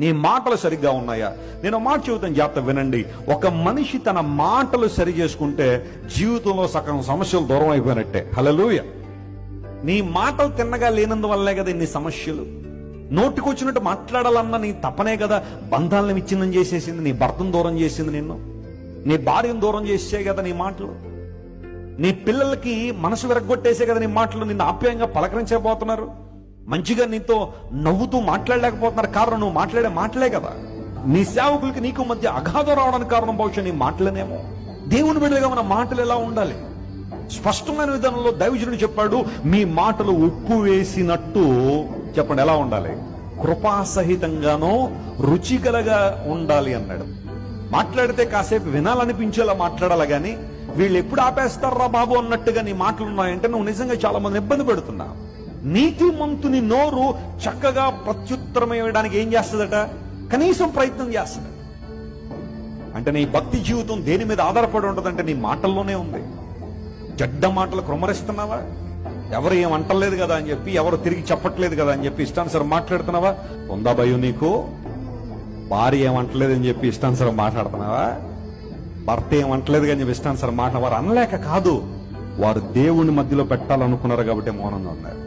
నీ మాటలు సరిగ్గా ఉన్నాయా? నేను మాట చెబుతాను జాగ్రత్త వినండి. ఒక మనిషి తన మాటలు సరి చేసుకుంటే జీవితంలో సగం సమస్యలు దూరం అయిపోయినట్టే. హలలుయ నీ మాటలు తిన్నగా లేనందువల్లే కదా ఇన్ని సమస్యలు. నోటికొచ్చినట్టు మాట్లాడాలన్న నీ తపనే కదా. బంధాలను విచ్ఛిన్నం చేసేసింది నీ భర్తను దూరం చేసింది నిన్ను. నీ భార్యను దూరం చేసే కదా నీ మాటలు. నీ పిల్లలకి మనసు విరగొట్టేసే కదా నీ మాటలు. నిన్ను ఆప్యాయంగా పలకరించబోతున్నారు. మంచిగా నీతో నవ్వుతూ మాట్లాడలేకపోతున్నారు. కారణం నువ్వు మాట్లాడే మాటలే కదా. నీ సేవకులకి నీకు మధ్య అగాధం రావడానికి కారణం బహుశా నీ మాటలనేమో. దేవుని బిడ్డగా మన మాటలు ఎలా ఉండాలి? స్పష్టమైన విధానంలో దైవజనుడు చెప్పాడు మీ మాటలు ఉప్పు వేసినట్టు. చెప్పండి ఎలా ఉండాలి? కృపాసహితంగానో రుచికలగా ఉండాలి అన్నాడు. మాట్లాడితే కాసేపు వినాలనిపించేలా మాట్లాడాలి కానీ వీళ్ళు ఎప్పుడు ఆపేస్తారా బాబు? అన్నట్టుగా నీ మాటలు ఉన్నాయంటే నువ్వు నిజంగా చాలా మంది ఇబ్బంది పెడుతున్నా నీతిమంతుని నోరు చక్కగా ప్రత్యుత్తరం ఇవ్వడానికి ఏం చేస్తుందట? కనీసం ప్రయత్నం చేస్తుంది. అంటే నీ భక్తి జీవితం దేని మీద ఆధారపడి ఉంటుందంటే నీ మాటల్లోనే ఉంది. చెడ్డ మాటలు క్రమరిస్తున్నావా? ఎవరు ఏం అంటలేదు కదా అని చెప్పి ఎవరు తిరిగి చెప్పట్లేదు కదా అని చెప్పి ఇష్టానుసారం మాట్లాడుతున్నావా? ఉందా భయం నీకు? భార్య ఏమంటలేదని చెప్పి ఇష్టానుసారం మాట్లాడుతున్నావా? భర్త ఏమంటలేదు అని చెప్పి ఇష్టానుసారం మాట వారు అనలేక కాదు వారు దేవుని మధ్యలో పెట్టాలనుకున్నారు కాబట్టి మౌనంగా ఉన్నారు.